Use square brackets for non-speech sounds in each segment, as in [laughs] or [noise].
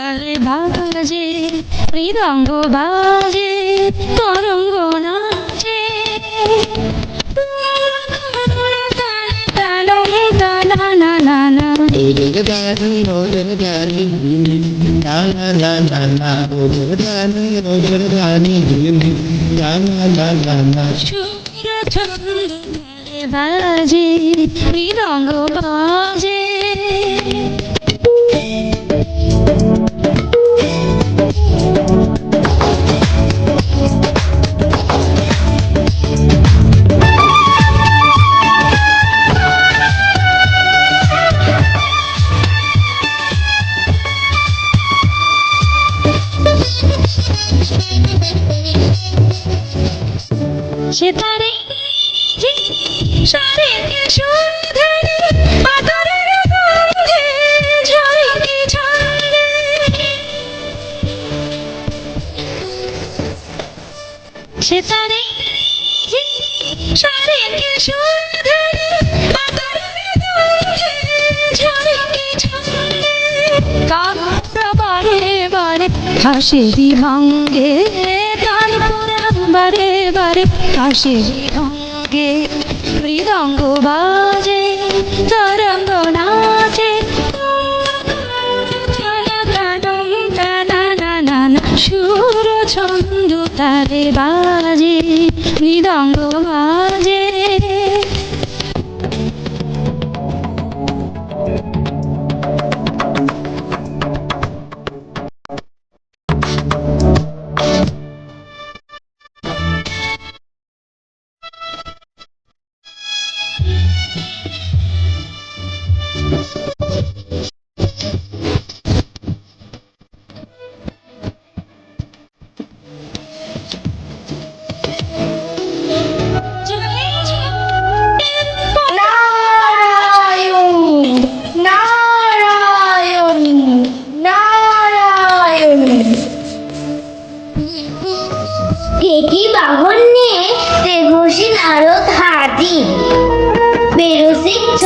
আরে বাজে মৃদঙ্গ বাজে তরঙ্গ নাচে বাজে মৃদঙ্গ বাজে সেতারে সারে সুধরে পাথরের গন্ধে কাকরা বারে বারে বারে হাসি ভঙ্গে মৃদঙ্গ বাজে তরঙ্গ নাচে। সুর ছন্দ তারে বাজে মৃদঙ্গ বাজে।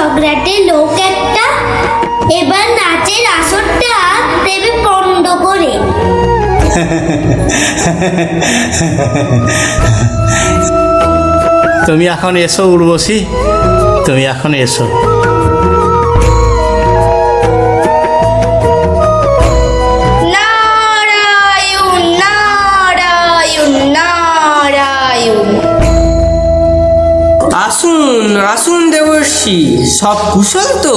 ঝগড়াটে লোক একটা। এবার নাচের আসরটা দেবে পণ্ড করে। তুমি এখন এসো উর্বশী তুমি এখন এসো। আসুন আসুন দেবর্ষি সব কুশল তো।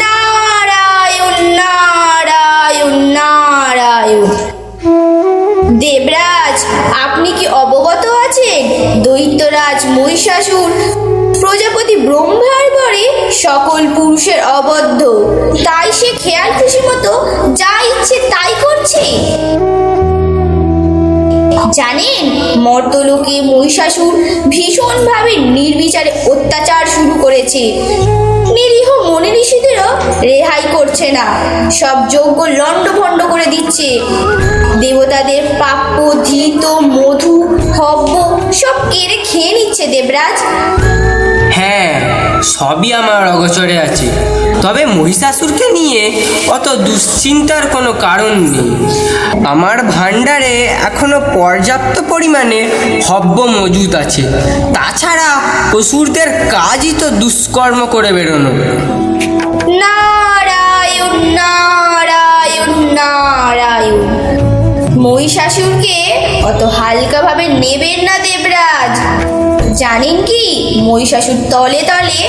নারায়ণ নারায়ণ নারায়ণ। দেবরাজ, আপনি কি অবগত আছেন? দৈত্যরাজ, মহিষাসুর, প্রজাপতি ব্রহ্মার ঘরে সকল পুরুষের অবদ্ধ। তাই সে খেয়াল খুশি মতো যা ইচ্ছে তাই করছে। জানেন? মর্তলোকে মহিষাসুর ভীষণভাবে নির্বিচারে অত্যাচার শুরু করেছে। নিরীহ মনে ঋষিদেরও রেহাই করছে না। সব যজ্ঞ লণ্ডভণ্ড করে দিচ্ছে। দেবতাদের প্রাপ্য ধৃত, মধু, হব্য সব কেড়ে খেয়ে নিচ্ছে দেবরাজ। হ্যাঁ সবই আমার অগচরে আছে। তবে মহিষাসুরকে নিয়ে অত দুশ্চিন্তার কোনো কারণ নেই। আমার ভাণ্ডারে এখনও পর্যাপ্ত পরিমাণে হব্য মজুদ আছে। তাছাড়া অসুরদের কাজই তো দুষ্কর্ম করে বেরোনো। নারায়ণ নারায়ণ। মহিষাসুরকে অত হালকাভাবে নেবেন না দেবরাজ। জানেন কি? মহিষাসুর তলে তলে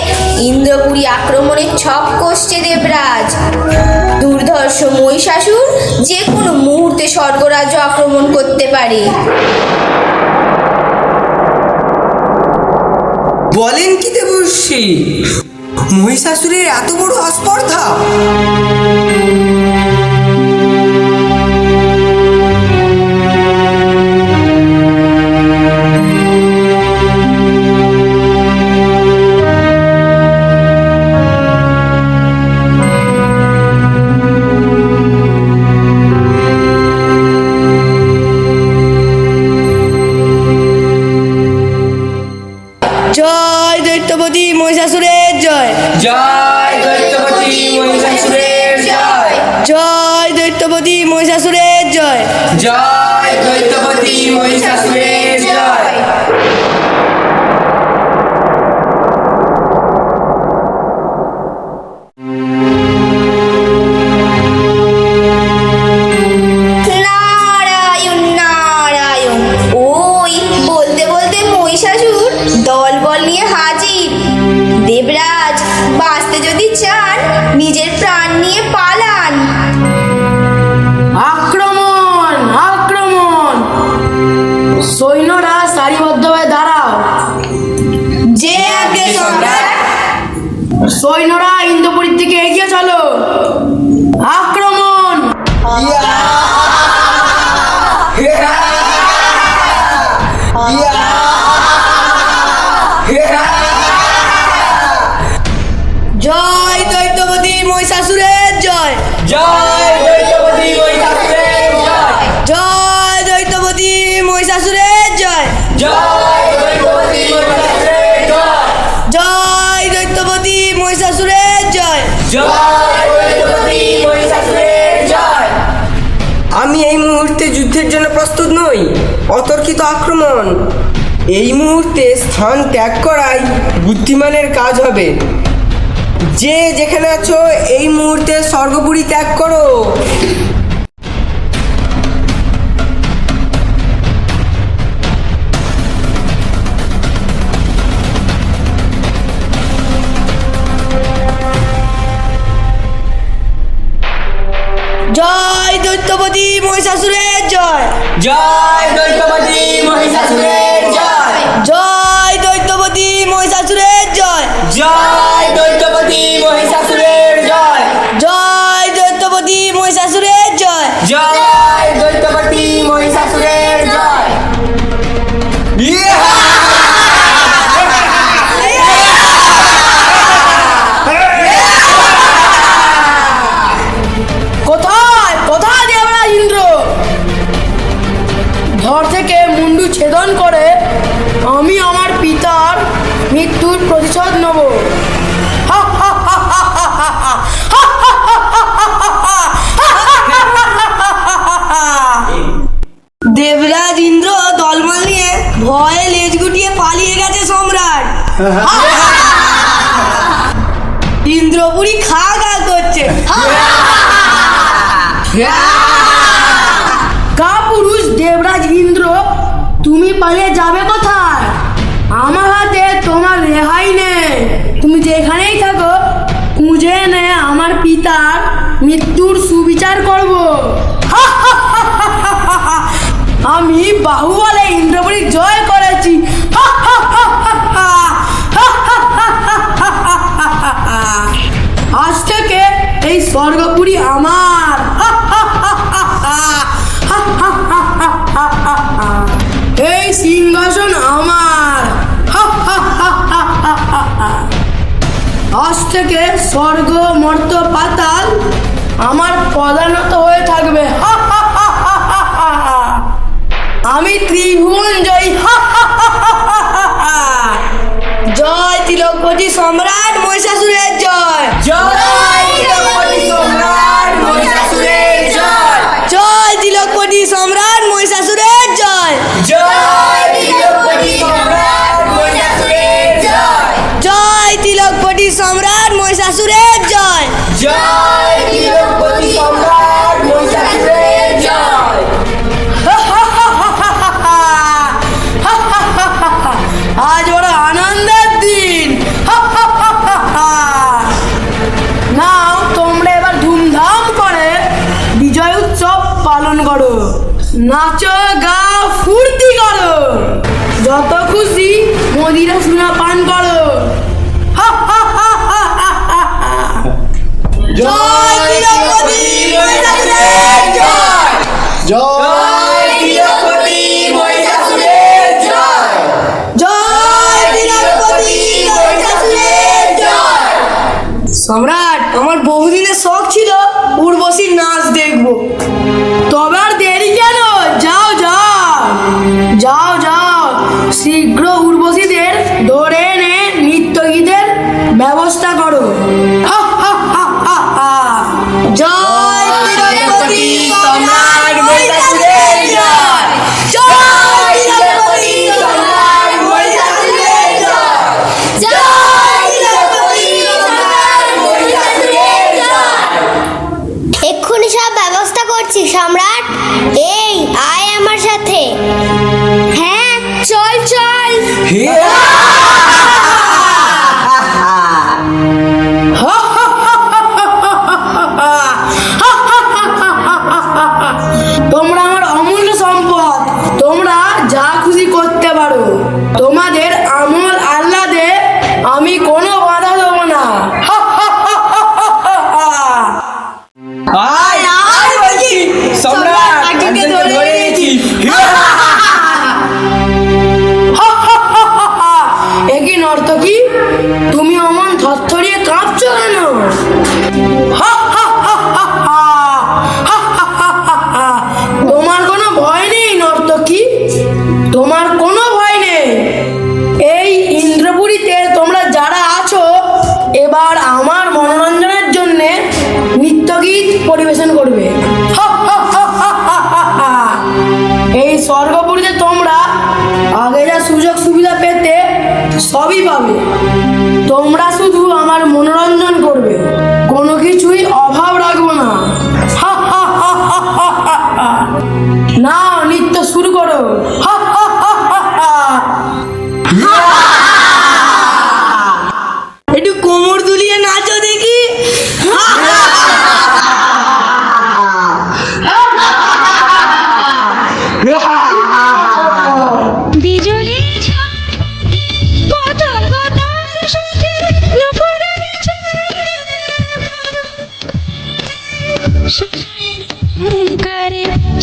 ইন্দ্রপুরী আক্রমণের ছক কষছে দেবরাজ। দুর্ধর্ষ মহিষাসুর যে কোনো মুহূর্তে স্বর্গরাজ্য আক্রমণ করতে পারে। বলেন কি দেবর্ষি? মহিষাসুরের এত বড় আস্পর্ধা জয় দৈত্যপতি মহিষাসুরের জয়। জয় দৈত্যপতি মহিষাসুরের জয়। জয় দৈত্যপতি মহিষাসুরের জয়। জয় দৈত্যপতি মহিষাসুরের জয়। আমি এই মুহূর্তে যুদ্ধের জন্য প্রস্তুত নই, অতর্কিত আক্রমণ। এই মুহূর্তে স্থান ত্যাগ করাই বুদ্ধিমানের কাজ হবে। যে যেখানে আছো, এই মুহূর্তে স্বর্গপুরী ত্যাগ করো। মহিষাসুরের জয়। জয় দৈত্যপতি মহিষাসুরের জয়। জয় দৈত্যপতি মহিষাসুরের জয়। জয় দৈত্যপতি মহিষাসুরের জয়। জয় দৈত্যপতি মহিষাসুরের জয়। জয় প্রতিশোধ দেবরাজ ইন্দ্র দলমল নিয়ে ভয়ে লেজ গুটিয়ে পালিয়ে গেছে সম্রাট। ইন্দ্রপুরী খা খা করছে কা পুরুষ দেবরাজ ইন্দ্র, তুমি পালিয়ে যাবে কোথায়? রেহাই নেই তুমি যেখানেই থাকো খুঁজে এনে আমার পিতার মৃত্যুর সুবিচার করব আমি বাহুবলে ইন্দ্রপুরী জয় করেছি আজ থেকে এই স্বর্গপুরী আমার থেকে স্বর্গ মর্ত পাতাল আমার প্রধানত হয়ে থাকবে আমি ত্রিভুবন জয়ী জয় তিলকপতি সম্রাট মহিষাসুরের জয় জয় মহিষাসুরের জয়। জয় দৈত্যপতি সম্রাট মহিষাসুরের জয়। [laughs] আজ বড় আনন্দের দিন। [laughs] নাও তোমরা এবার ধুমধাম করে বিজয় উৎসব পালন করো। নাচো গাও ফুর্তি করো। যত খুশি মদিরা সোনা সম্রাট, আমার বহুদিনের শখ ছিল উর্বশী নাচ দেখব। তবে আর দেরি কেন? যাও যাও। যাও যাও। শীঘ্র উর্বশীদের ধরে এনে নৃত্যগীতের ব্যবস্থা করো। Marshall! Yeah! আমার মনোরঞ্জনের জন্য নৃত্যগীত পরিবেশন করবে। এই স্বর্গপুরীতে তোমরা আগে যা সুযোগ সুবিধা পেতে সবই পাবে। তোমরা শুধু আমার মনোরঞ্জন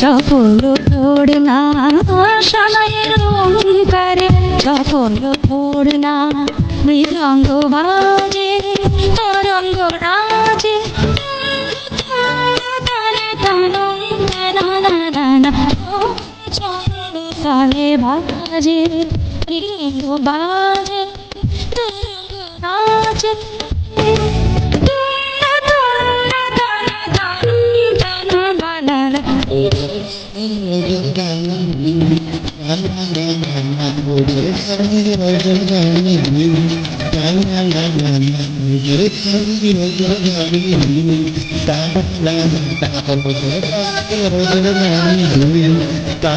চপল না সনায়ের অঙ্গীকারে চপল না মৃদঙ্গ বাজে, তরঙ্গ রাজে তলে বাজে, মৃদঙ্গ বাজে, তরঙ্গ রাজে। താ